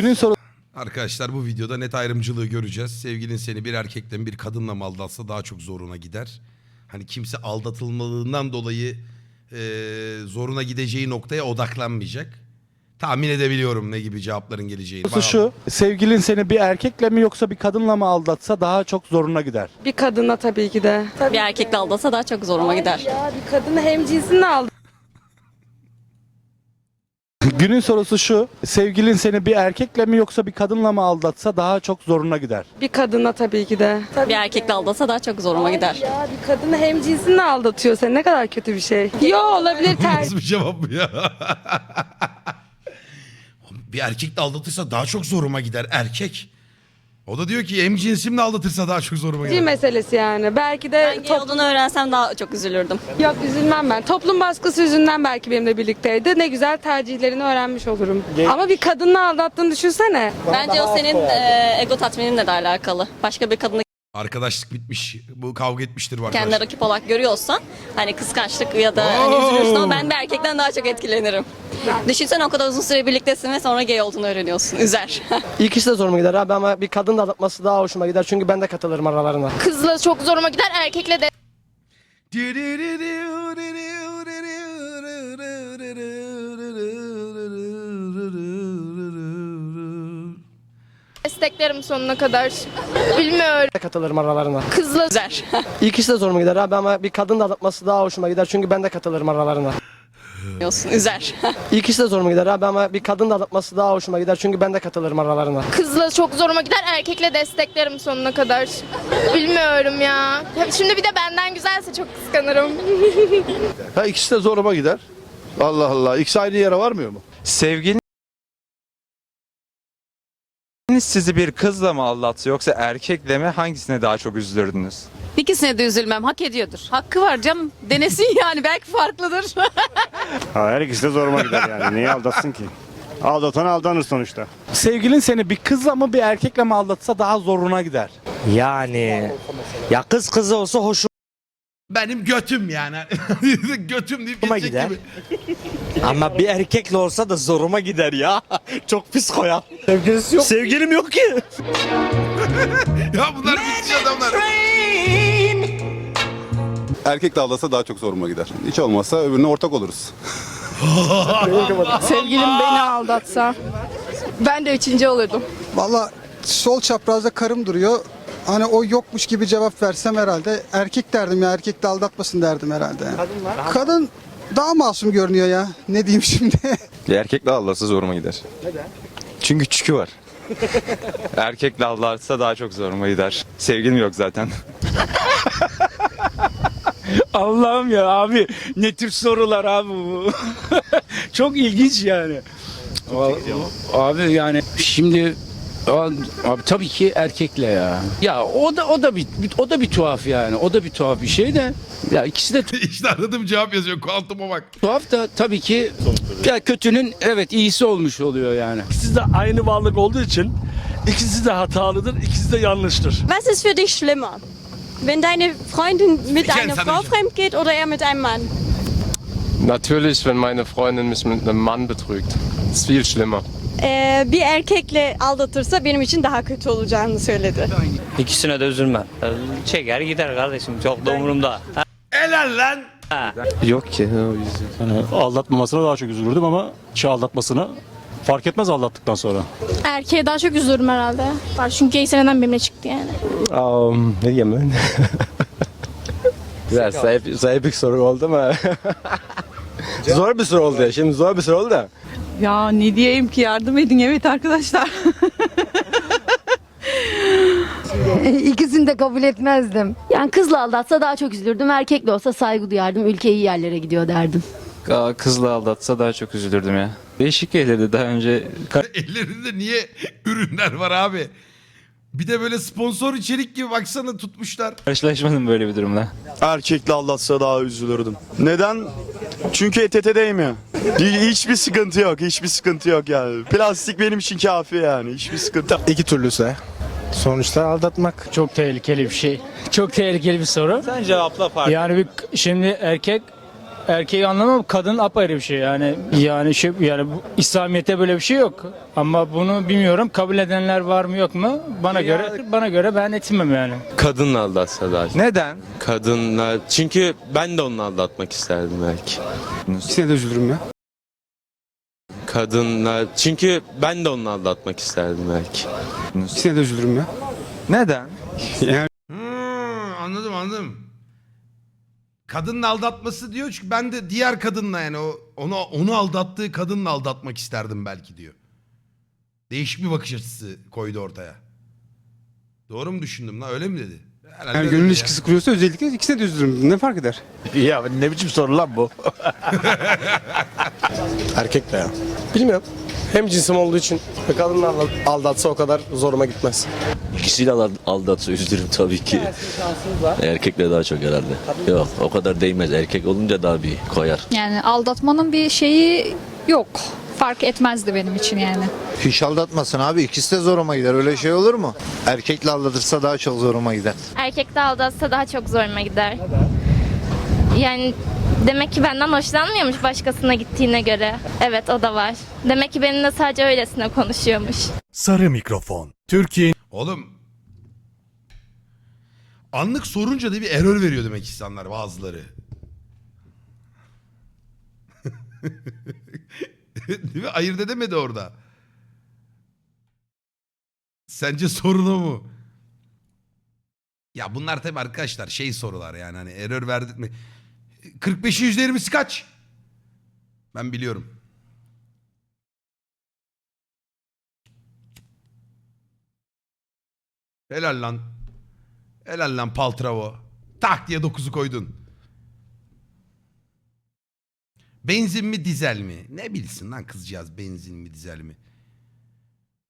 Günün sorusu Arkadaşlar bu videoda net ayrımcılığı göreceğiz. Sevgilin seni bir erkekle mi bir kadınla mı aldatsa daha çok zoruna gider. Hani kimse aldatılmalığından dolayı e, zoruna gideceği noktaya odaklanmayacak. Tahmin edebiliyorum ne gibi cevapların geleceğini. Bana- şu. Sevgilin seni bir erkekle mi yoksa bir kadınla mı aldatsa daha çok zoruna gider. Bir kadına tabii ki de. Tabii Bir erkekle aldasa daha çok zoruma gider. ya bir kadını hem cinsinle aldı. Günün sorusu şu. Sevgilin seni bir erkekle mi yoksa bir kadınla mı aldatsa daha çok zoruna gider. Bir kadına tabii ki de. Tabii Bir erkekle aldasa daha çok zoruma gider. ya bir kadını hem cinsinle aldatıyor. Sen ne kadar kötü bir şey. Yo olabilir tercih. Nasıl bir cevap bu ya? bir erkekle aldatırsa daha çok zoruma gider. Erkek. O da diyor ki hem cinsimle aldatırsa daha çok zoruma gider. meselesi yani. Belki de Ben gay top... olduğunu öğrensem daha çok üzülürdüm. Yok üzülmem ben. Toplum baskısı yüzünden belki benimle birlikteydi. Ne güzel tercihlerini öğrenmiş olurum. Ama bir kadınla aldattığını düşünsene. Bence o senin e, ego tatmininle de alakalı. Başka bir kadını Arkadaşlık bitmiş. Bu kavga etmiştir bu kendine arkadaş. rakip olarak görüyorsan hani kıskançlık ya da hani Oo. üzülürsün ama ben bir erkekten daha çok etkilenirim. Düşünsene o kadar uzun süre birliktesin ve sonra gay olduğunu öğreniyorsun. Üzer. İkisi de zoruma gider abi ama bir kadın da aldatması daha hoşuma gider çünkü ben de katılırım aralarına. Kızla çok zoruma gider, erkekle de desteklerim sonuna kadar. Bilmiyorum. Katılırım aralarına. Kızla Üzer. İkisi de zoruma gider abi ama bir kadın da aldatması daha hoşuma gider çünkü ben de katılırım aralarına. Diyorsun. Üzer. İkisi de zoruma gider abi ama bir kadın da aldatması daha hoşuma gider çünkü ben de katılırım aralarına. kızla çok zoruma gider, erkekle desteklerim sonuna kadar. Bilmiyorum ya. Şimdi bir de benden güzelse çok kıskanırım. Ha ikisi de zoruma gider. Allah Allah. İkisi aynı yere varmıyor mu? Sevgiliniz sizi bir kızla mı aldatsa yoksa erkekle mi hangisine daha çok üzülürdünüz? İkisine de üzülmem. Hak ediyordur. Hakkı var canım. Denesin yani. Belki farklıdır. Ha, her ikisi de zoruma gider yani. Niye aldatsın ki? Aldatan aldanır sonuçta. Sevgilin seni bir kızla mı bir erkekle mi aldatsa daha zoruna gider. Yani ya kız kızı olsa hoşuma Benim götüm yani. götüm deyip gider. gidecek gibi. ama bir erkekle olsa da zoruma gider ya. Çok pis koyar. Sevgilisi yok. Sevgilim yok ki. Ya bunlar bitmiş adamlar. Erkekle aldasa daha çok zoruma gider. Hiç olmazsa öbürüne ortak oluruz. Sevgilim beni aldatsa. Ben de üçüncü olurdum. Valla sol çaprazda karım duruyor. Hani o yokmuş gibi cevap versem herhalde erkek derdim ya erkek de aldatmasın derdim herhalde. Kadın var. Kadın daha masum görünüyor ya. Ne diyeyim şimdi? Erkekle aldatsa zoruma gider. Neden? Çünkü çükü var. erkekle aldatsa daha çok zoruma gider. Sevgilim yok zaten. Allah'ım ya abi ne tür sorular abi bu. Çok ilginç yani. Abi yani şimdi abi tabii ki erkekle ya. Ya o da o da bir o da bir tuhaf yani. O da bir tuhaf bir şey de. Ya ikisi de işte aradığım cevap yazıyor. Kuantuma bak. tuhaf da tabii ki ya kötünün evet iyisi olmuş oluyor yani. İkisi de aynı varlık olduğu için ikisi de hatalıdır, ikisi de yanlıştır. Was ist für dich schlimmer? Wenn deine Freundin mit einer Frau ich. fremd geht oder er mit einem Mann? Natürlich, wenn meine Freundin mich mit einem Mann betrügt. Das ist viel schlimmer. Ee, bir erkekle aldatırsa benim için daha kötü olacağını söyledi. İkisine de üzülmem. Çeker gider kardeşim çok da umurumda. Helal lan. Yok ki. Yani aldatmamasına daha çok üzülürdüm ama çağ aldatmasına fark etmez aldattıktan sonra. Erkeğe daha çok üzülürüm herhalde. Çünkü gay seneden benimle çıktı yani. Um, ne diyeyim ben? Biraz sahip, sahip bir soru oldu ama. zor bir soru oldu ya. Şimdi zor bir soru oldu da. ya ne diyeyim ki yardım edin evet arkadaşlar. İkisini de kabul etmezdim. Yani kızla aldatsa daha çok üzülürdüm. Erkekle olsa saygı duyardım. Ülke iyi yerlere gidiyor derdim. Kızla aldatsa daha çok üzülürdüm ya. Değişik gelirdi daha önce. Ellerinde niye ürünler var abi? Bir de böyle sponsor içerik gibi baksana tutmuşlar. Karşılaşmadım böyle bir durumla. Erkekle aldatsa daha üzülürdüm. Neden? Çünkü ETT değmiyor. Hiçbir sıkıntı yok. Hiçbir sıkıntı yok yani. Plastik benim için kafi yani. Hiçbir sıkıntı İki türlüse. Sonuçta aldatmak. Çok tehlikeli bir şey. Çok tehlikeli bir soru. Sen cevapla fark. Yani bir, şimdi erkek erkeği anlamam kadın apayrı bir şey yani. Yani şey yani bu, İslamiyet'te böyle bir şey yok. Ama bunu bilmiyorum kabul edenler var mı yok mu? Bana göre bana göre ben etmem yani. Kadınla aldatsa daha Neden? Kadınla çünkü ben de onu aldatmak isterdim belki. İkisine de üzülürüm ya. Kadınla çünkü ben de onu aldatmak isterdim belki. İkisine de üzülürüm ya. Neden? Hmm, anladım anladım. Kadının aldatması diyor çünkü ben de diğer kadınla yani o onu onu aldattığı kadınla aldatmak isterdim belki diyor. Değişik bir bakış açısı koydu ortaya. Doğru mu düşündüm lan öyle mi dedi? Herhalde öyle ya. kuruyorsa özellikle ikisine de üzülürüm. Ne fark eder? Ya ne biçim soru lan bu? Erkek de ya. Bilmiyorum. Hem cinsim olduğu için kadınla aldatsa o kadar zoruma gitmez. İkisiyle aldatsa üzülürüm tabii ki. Erkekle daha çok herhalde. Yok o kadar değmez. Erkek olunca daha bir koyar. Yani aldatmanın bir şeyi yok. Fark etmezdi benim için yani. Hiç aldatmasın abi. İkisi de zoruma gider. Öyle şey olur mu? Erkekle aldatırsa daha çok zoruma gider. Erkek de aldatsa daha çok zoruma gider. Yani demek ki benden hoşlanmıyormuş başkasına gittiğine göre. Evet o da var. Demek ki benimle sadece öylesine konuşuyormuş. Sarı mikrofon. Türkiye Oğlum anlık sorunca da bir error veriyor demek insanlar bazıları. Değil mi? Ayırt edemedi orada. Sence sorun o mu? Ya bunlar tabii arkadaşlar şey sorular yani hani error verdik mi? 45'in %20'si kaç? Ben biliyorum. Helal lan. Helal lan Paltravo. Tak diye 9'u koydun. Benzin mi dizel mi? Ne bilsin lan kızcağız benzin mi dizel mi?